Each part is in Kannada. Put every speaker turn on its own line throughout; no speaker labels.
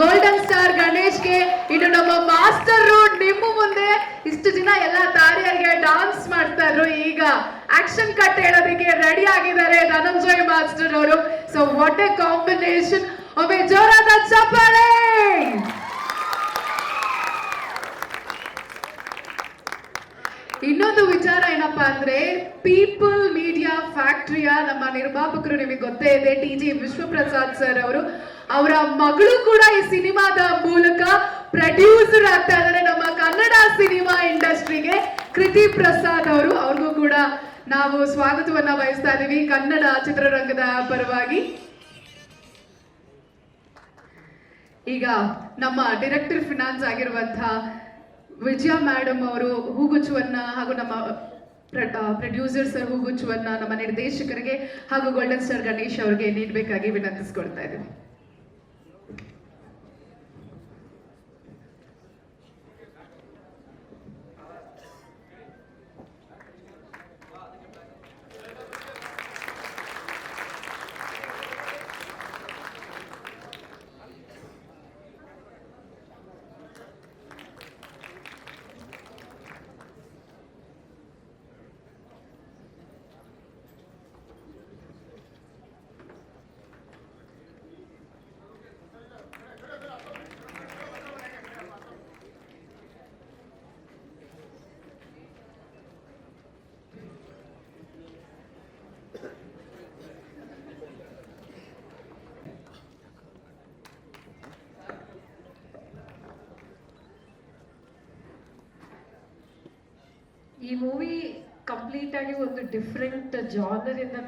ಗೋಲ್ಡನ್ ಸ್ಟಾರ್ ಗಣೇಶ್ಗೆ ಇನ್ನು ನಮ್ಮ ಮಾಸ್ಟರ್ ನಿಮ್ಮ ಮುಂದೆ ಇಷ್ಟು ದಿನ ಎಲ್ಲ ತಾರಿಯರಿಗೆ ಡಾನ್ಸ್ ಮಾಡ್ತಾ ಇದ್ರು. ಈಗ ಆಕ್ಷನ್ ಕಟ್ ಹೇಳೋದಕ್ಕೆ ರೆಡಿ ಆಗಿದ್ದಾರೆ ಧನಂಜಯ್ ಮಾಸ್ಟರ್ ಅವರು. ಸೊ ವಾಟ್ ಎ ಕಾಂಬಿನೇಷನ್ ಒಮ್ಮೆ ಜೋರಾದ ಚಪ್ಪಾಳೆ ಇನ್ನೊಂದು ವಿಚಾರ ಏನಪ್ಪಾ ಅಂದ್ರೆ ಪೀಪಲ್ ಮೀಡಿಯಾ ಫ್ಯಾಕ್ಟರಿಯ ನಮ್ಮ ನಿರ್ಮಾಪಕರು ನಿಮಗೆ ಗೊತ್ತೇ ಇದೆ ಟಿ ಜಿ ವಿಶ್ವಪ್ರಸಾದ್ ಸರ್ ಅವರು. ಅವರ ಮಗಳು ಕೂಡ ಈ ಸಿನಿಮಾದ ಮೂಲಕ ಪ್ರೊಡ್ಯೂಸರ್ ಆಗ್ತಾ ಇದ್ದಾರೆ. ನಮ್ಮ ಕನ್ನಡ ಸಿನಿಮಾ ಇಂಡಸ್ಟ್ರಿಗೆ ಕೃತಿ ಪ್ರಸಾದ್ ಅವರು, ಅವ್ರಿಗೂ ಕೂಡ ನಾವು ಸ್ವಾಗತವನ್ನ ಬಯಸ್ತಾ ಇದೀವಿ ಕನ್ನಡ ಚಿತ್ರರಂಗದ ಪರವಾಗಿ. ಈಗ ನಮ್ಮ ಡೈರೆಕ್ಟರ್ ಫಿನಾನ್ಸ್ ಆಗಿರುವಂತಹ ವಿಜಯ ಮೇಡಮ್ ಅವರು ಹೂಗುಚ್ಚುವನ್ನ ಹಾಗೂ ನಮ್ಮ ಪ್ರೊಡ್ಯೂಸರ್ ಸರ್ ಹೂಗುಚ್ಚುವನ್ನ ನಮ್ಮ ನಿರ್ದೇಶಕರಿಗೆ ಹಾಗೂ ಗೋಲ್ಡನ್ ಸ್ಟಾರ್ ಗಣೇಶ್ ಅವರಿಗೆ ನೀಡಬೇಕಾಗಿ ವಿನಂತಿಸ್ಕೊಳ್ತಾ ಇದ್ದೀವಿ.
ಈ ಮೂವಿ ಕಂಪ್ಲೀಟ್ ಆಗಿ ಒಂದು ಡಿಫ್ರೆಂಟ್ ಜಾನರ್ ಇಂದ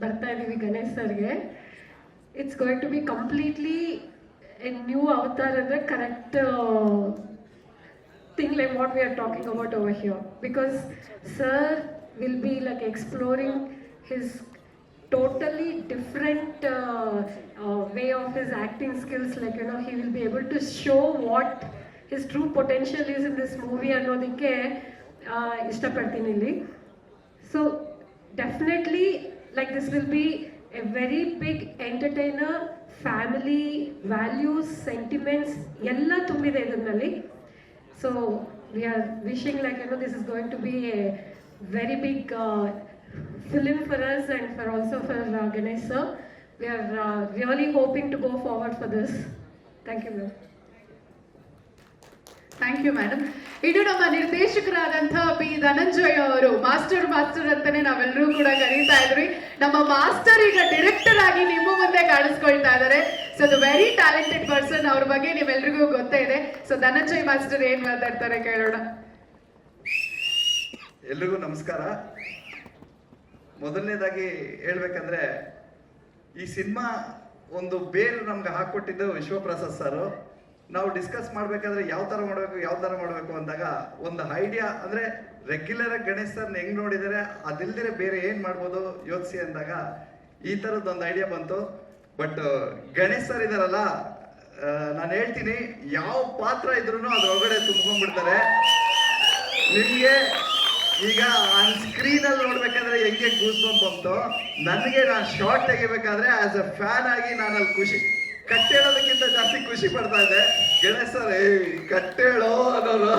ಬರ್ತಾ ಇದೀವಿ ಗಣೇಶ್ ಸರ್ಗೆ it's going to be completely a new avatar ಅಂದ್ರೆ correct thing like what we are talking about over here because sir will be like exploring his totally different uh, uh, way of his acting skills like you know he will be able to show what his true potential is in this movie ಅನ್ನೋದಕ್ಕೆ ಆ, ಇಷ್ಟಪಡ್ತೀನಿ ಇಲ್ಲಿ so definitely like this will be a very big entertainer family values sentiments ಎಲ್ಲ ತುಂಬಿದೆ ಇದರಲ್ಲಿ So we are wishing like you know this is going to be a very big uh, film for us and for also for uh, Ganesh sir. We are uh, really hoping to go forward for this. thank you
madam ಇದು ನಮ್ಮ ನಿರ್ದೇಶಕರಾದಂಥ ಪಿ. ಧನಂಜಯ್ ಅವರು, ಮಾಸ್ಟರ್ ಮಾಸ್ಟರ್ ಅಂತಾನೆ ನಾವೆಲ್ಲರೂ ಕೂಡ ಕರೀತಾ ಇದ್ವಿ ನಮ್ಮ ಮಾಸ್ಟರ್ ಈಗ ಡೈರೆಕ್ಟರ್ ಆಗಿ ನಿಮ್ಮ ಮುಂದೆ ಕಾಣಿಸ್ಕೊಳ್ತಾ ಇದ್ದಾರೆ. ಸೊ ಅದು ವೆರಿ ಟ್ಯಾಲೆಂಟೆಡ್ ಪರ್ಸನ್ ಅವ್ರ ಬಗ್ಗೆ ನೀವೆಲ್ರಿಗೂ ಗೊತ್ತೇ ಇದೆ. ಸೊ ಧನಂಜಯ್ ಮಾಸ್ಟರ್ ಏನ್ ಮಾತಾಡ್ತಾರೆ ಕೇಳೋಣ.
ಎಲ್ರಿಗೂ ನಮಸ್ಕಾರ. ಮೊದಲನೇದಾಗಿ ಹೇಳ್ಬೇಕಂದ್ರೆ, ಈ ಸಿನಿಮಾ ಒಂದು ಬೇರು ನಮ್ಗೆ ಹಾಕೊಟ್ಟಿದ್ದು ವಿಶ್ವಪ್ರಸಾದ್ ಸರ್. ನಾವು ಡಿಸ್ಕಸ್ ಮಾಡ್ಬೇಕಾದ್ರೆ ಯಾವ ತರ ಮಾಡ್ಬೇಕು, ಯಾವ ತರ ಮಾಡ್ಬೇಕು ಅಂದಾಗ ಒಂದು ಐಡಿಯಾ ಅಂದ್ರೆ ರೆಗ್ಯುಲರ್ ಆಗಿ ಗಣೇಶ್ ಸರ್ ಹೆಂಗ್ ನೋಡಿದರೆ, ಅದಿಲ್ದಿರೆ ಬೇರೆ ಏನ್ ಮಾಡ್ಬೋದು ಯೋಚಿಸಿ ಅಂದಾಗ ಈ ತರದ್ ಒಂದು ಐಡಿಯಾ ಬಂತು. ಬಟ್ ಗಣೇಶ್ ಸರ್ ಇದಾರಲ್ಲ ನಾನು ಹೇಳ್ತೀನಿ ಯಾವ ಪಾತ್ರ ಇದ್ರು ಅದ್ರೊಳಗಡೆ ತುಂಬ್ಕೊಂಡ್ಬಿಡ್ತಾರೆ. ನಿಮ್ಗೆ ಈಗ ಆನ್ ಸ್ಕ್ರೀನ್ ಅಲ್ಲಿ ನೋಡ್ಬೇಕಾದ್ರೆ ಹೆಂಗೆ ಗೂಸ್ ಬಂತು. ನನಗೆ ನಾನು ಶಾರ್ಟ್ ತೆಗಿಬೇಕಾದ್ರೆ ಆಸ್ ಅ ಫ್ಯಾನ್ ಆಗಿ ನಾನು ಅಲ್ಲಿ ಖುಷಿ ಕಟ್ಟೇಳೋದಕ್ಕಿಂತ ಜಾಸ್ತಿ ಖುಷಿ ಪಡ್ತಾ ಇದೆ. ಗಣೇಶ್ ಸರ್ ಕಟ್ಟೇಳೋ ಅನ್ನೋರು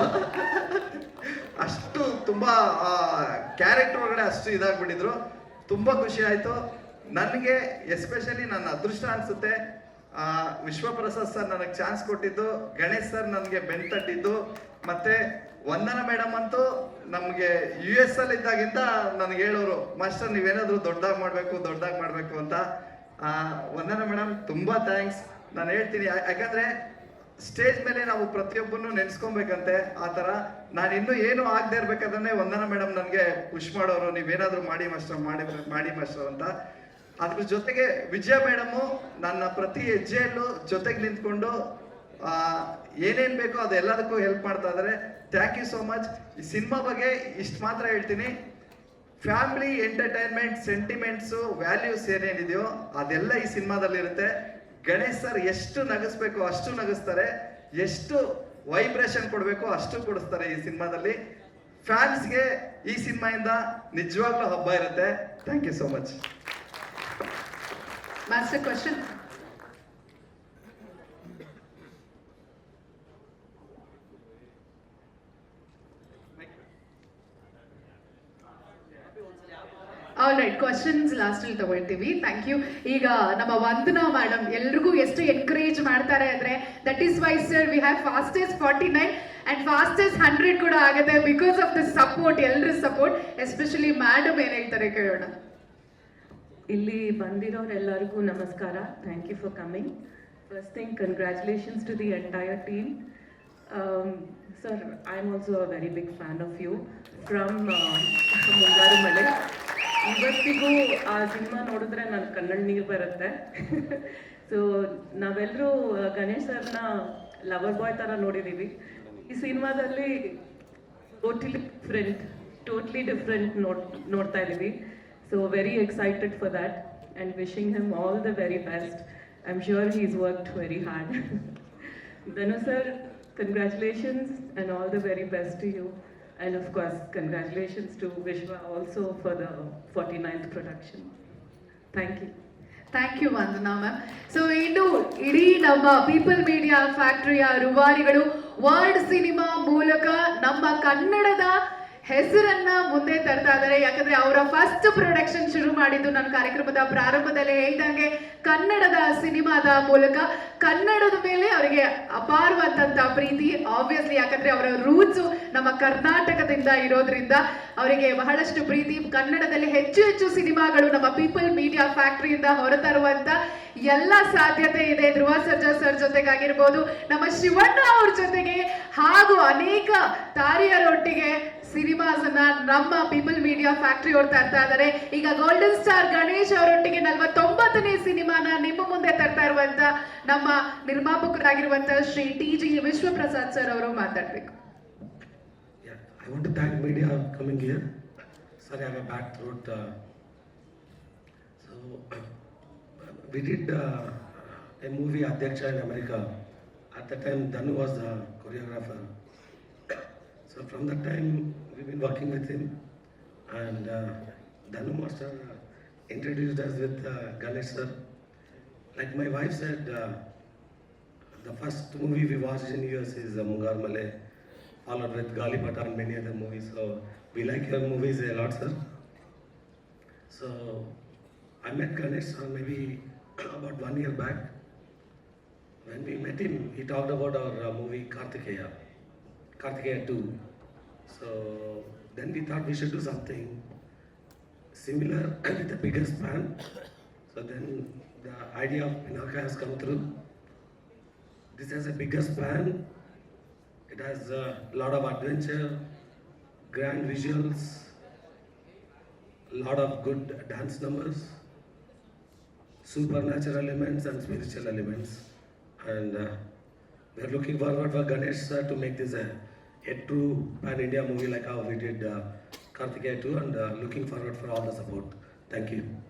ಅಷ್ಟು ತುಂಬಾ ಕ್ಯಾರೆಕ್ಟರ್ ಒಳಗಡೆ ಅಷ್ಟು ಇದಾಗ್ಬಿಟ್ಟಿದ್ರು. ತುಂಬಾ ಖುಷಿ ಆಯ್ತು. ನನಗೆ ಎಸ್ಪೆಷಲಿ ನನ್ನ ಅದೃಷ್ಟ ಅನ್ಸುತ್ತೆ. ಆ, ವಿಶ್ವಪ್ರಸಾದ್ ಸರ್ ನನಗೆ ಚಾನ್ಸ್ ಕೊಟ್ಟಿದ್ದು. ಗಣೇಶ್ ಸರ್ ನನಗೆ ಬೆನ್ ತಟ್ಟಿದ್ದು. ಮತ್ತೆ ವಂದನ ಮೇಡಮ್ ಅಂತೂ ನಮಗೆ ಯು ಎಸ್ ಅಲ್ಲಿ ಇದ್ದಾಗಿಂದ ನನಗೆ ಹೇಳೋರು ಮಾಸ್ಟರ್ ನೀವೇನಾದ್ರೂ ದೊಡ್ಡದಾಗಿ ಮಾಡಬೇಕು ದೊಡ್ಡದಾಗಿ ಮಾಡಬೇಕು ಅಂತ. ವಂದನ ಮೇಡಮ್, ತುಂಬಾ ಥ್ಯಾಂಕ್ಸ್ ನಾನು ಹೇಳ್ತೀನಿ ಯಾಕಂದ್ರೆ ಸ್ಟೇಜ್ ಮೇಲೆ ನಾವು ಪ್ರತಿಯೊಬ್ಬರನ್ನು ನೆನೆಸ್ಕೊಬೇಕಂತೆ, ಆ ತರ ನಾನು ಇನ್ನೂ ಏನು ಆಗದೆ ಇರ್ಬೇಕಾದ್ರೆ ವಂದನ ಮೇಡಮ್ ನನಗೆ ಪುಷ್ ಮಾಡೋರು, ನೀವೇನಾದ್ರೂ ಮಾಡಿ ಮಾಸ್ಟರ್, ಮಾಡಿ ಮಾಡಿ ಮಾಸ್ಟರ್ ಅಂತ. ಅದ್ರ ಜೊತೆಗೆ ವಿಜಯ ಮೇಡಮು ನನ್ನ ಪ್ರತಿ ಹೆಜ್ಜೆಯಲ್ಲೂ ಜೊತೆಗೆ ನಿಂತ್ಕೊಂಡು ಏನೇನ್ ಬೇಕೋ ಅದೆಲ್ಲದಕ್ಕೂ ಹೆಲ್ಪ್ ಮಾಡ್ತಾ ಇದಾರೆ. ಥ್ಯಾಂಕ್ ಯು ಸೋ ಮಚ್ ಈ ಸಿನಿಮಾ ಬಗ್ಗೆ ಇಷ್ಟು ಮಾತ್ರ ಹೇಳ್ತೀನಿ. ಫ್ಯಾಮಿಲಿ ಎಂಟರ್ಟೈನ್ಮೆಂಟ್ ಸೆಂಟಿಮೆಂಟ್ಸು ವ್ಯಾಲ್ಯೂಸ್ ಏನೇನಿದೆಯೋ ಅದೆಲ್ಲ ಈ ಸಿನಿಮಾದಲ್ಲಿ ಇರುತ್ತೆ ಗಣೇಶ್ ಸರ್ ಎಷ್ಟು ನಗಿಸ್ಬೇಕು ಅಷ್ಟು ನಗಿಸ್ತಾರೆ. ಎಷ್ಟು ವೈಬ್ರೇಷನ್ ಕೊಡಬೇಕು ಅಷ್ಟು ಕೊಡಿಸ್ತಾರೆ ಈ ಸಿನಿಮಾದಲ್ಲಿ. ಫ್ಯಾನ್ಸ್ಗೆ ಈ ಸಿನಿಮಾಯಿಂದ ನಿಜವಾಗ್ಲೂ ಹಬ್ಬ ಇರುತ್ತೆ. Thank you so
much question all right questions last ಅಲ್ಲಿ ತಗೊಳ್ತೀವಿ. ಥ್ಯಾಂಕ್ ಯು ಈಗ ನಮ್ಮ ವಂದನಾ ಮೇಡಮ್ ಎಲ್ರಿಗೂ ಎಷ್ಟು ಎನ್ಕರೇಜ್ ಮಾಡ್ತಾರೆ ಅಂದ್ರೆ that is why sir we have fastest forty nine and fastest hundred ಕೂಡ ಆಗುತ್ತೆ ಬಿಕಾಸ್ ಆಫ್ ದ ಸಪೋರ್ಟ್ ಎಲ್ಲರ ಸಪೋರ್ಟ್ ಎಸ್ಪೆಷಲಿ ಮೇಡಮ್ ಏನ್ ಹೇಳ್ತಾರೆ ಕೇಳೋಣ.
ಇಲ್ಲಿ ಬಂದಿರೋರೆಲ್ಲರಿಗೂ ನಮಸ್ಕಾರ. Thank you for coming first thing congratulations to the entire team sir I am also a very big fan of you from Mungaru Male ಇವತ್ತಿಗೂ ಆ ಸಿನಿಮಾ ನೋಡಿದ್ರೆ ನನ್ನ ಕನ್ನಡ ನೀರು ಬರುತ್ತೆ. ಸೊ ನಾವೆಲ್ಲರೂ ಗಣೇಶ್ ಸರ್ನ ಲವರ್ ಬಾಯ್ ಥರ ನೋಡಿದ್ದೀವಿ ಈ ಸಿನಿಮಾದಲ್ಲಿ ಟೋಟಲಿ ಡಿಫ್ರೆಂಟ್ ಟೋಟ್ಲಿ ಡಿಫ್ರೆಂಟ್ ನೋಡ್, ನೋಡ್ತಾ ಇದ್ದೀವಿ. So very excited for that and wishing him all the very best I am sure he's worked very hard Dhanu sir congratulations and all the very best to you and of course congratulations to Vishwa also for the forty ninth production thank you
thank you Vandana ma'am so ಇನ್ನು ಇಡೀ ನಮ್ಮ ಪೀಪಲ್ ಮೀಡಿಯಾ ಫ್ಯಾಕ್ಟರಿಯ ರೂವಾರಿಗಳು ವರ್ಲ್ಡ್ ಸಿನಿಮಾ ಮೂಲಕ ನಮ್ಮ ಕನ್ನಡದ ಹೆಸರನ್ನ ಮುಂದೆ ತರ್ತಾ ಇದ್ದಾರೆ ಯಾಕಂದ್ರೆ ಅವರ ಫಸ್ಟ್ ಪ್ರೊಡಕ್ಷನ್ ಶುರು ಮಾಡಿದ್ದು ನನ್ನ ಕಾರ್ಯಕ್ರಮದ ಪ್ರಾರಂಭದಲ್ಲಿ ಹೇಳ್ದಂಗೆ ಕನ್ನಡದ ಸಿನಿಮಾದ ಮೂಲಕ. ಕನ್ನಡದ ಮೇಲೆ ಅವರಿಗೆ ಅಪಾರವಾದಂತ ಪ್ರೀತಿ ಆಬ್ವಿಯಸ್ಲಿ ಯಾಕಂದ್ರೆ ಅವರ ರೂಟ್ಸು ನಮ್ಮ ಕರ್ನಾಟಕದಿಂದ ಇರೋದ್ರಿಂದ ಅವರಿಗೆ ಬಹಳಷ್ಟು ಪ್ರೀತಿ. ಕನ್ನಡದಲ್ಲಿ ಹೆಚ್ಚು ಹೆಚ್ಚು ಸಿನಿಮಾಗಳು ನಮ್ಮ ಪೀಪಲ್ ಮೀಡಿಯಾ ಫ್ಯಾಕ್ಟ್ರಿಯಿಂದ ಹೊರತರುವಂತ ಎಲ್ಲ ಸಾಧ್ಯತೆ ಇದೆ. ಧ್ರುವ ಸರ್ಜಾ ಸರ್ ಜೊತೆಗಾಗಿರ್ಬೋದು, ನಮ್ಮ ಶಿವಣ್ಣ ಅವ್ರ ಜೊತೆಗೆ ಹಾಗೂ ಅನೇಕ ತಾರಿಯರೊಟ್ಟಿಗೆ ಸಿನಿಮಾಸ್ ಅನ್ನ ನಮ್ಮ ಪೀಪಲ್ ಮೀಡಿಯಾ ಫ್ಯಾಕ್ಟರಿ ಅವ್ರು ತರ್ತಾ ಇದ್ದಾರೆ ಈಗ ಗೋಲ್ಡನ್ ಸ್ಟಾರ್ ಗಣೇಶ್ ಅವರೊಟ್ಟಿಗೆ ನಲ್ವತ್ತೊಂಬತ್ತನೇ ಸಿನಿಮಾನ ನಿಮ್ಮ ಮುಂದೆ ತರ್ತಾ ಇರುವಂತ ನಮ್ಮ ನಿರ್ಮಾಪಕರಾಗಿರುವಂತ Shri T G Vishwaprasad sir ಅವರು ಮಾತಾಡ್ಬೇಕು.
Yeah, I want to thank media coming here. Sorry, I have so we did a movie Adhyaksha in America at the time Dhanu was At the So, from that time, we've been working with him. And uh, Danu Master introduced us with uh, Ganesh sir. Like my wife said, uh, the first movie we watched in US is uh, Mungar Malay, followed with Galipata and many other movies. So we like your movies a lot, sir. So I met Ganesh sir maybe about one year back. When we met him, he talked about our uh, movie Kartikeya, Kartikeya 2. So then we thought we should do something similar with a bigger span. So then the idea of Pinaka has come through. This has a bigger span. It has a lot of adventure, grand visuals, a lot of good dance numbers, supernatural elements and spiritual elements. And uh, we are looking forward for Ganesh sir to make this a, a true pan-India movie like how we did uh, Kartikeya 2 and uh, looking forward for all the support. Thank you.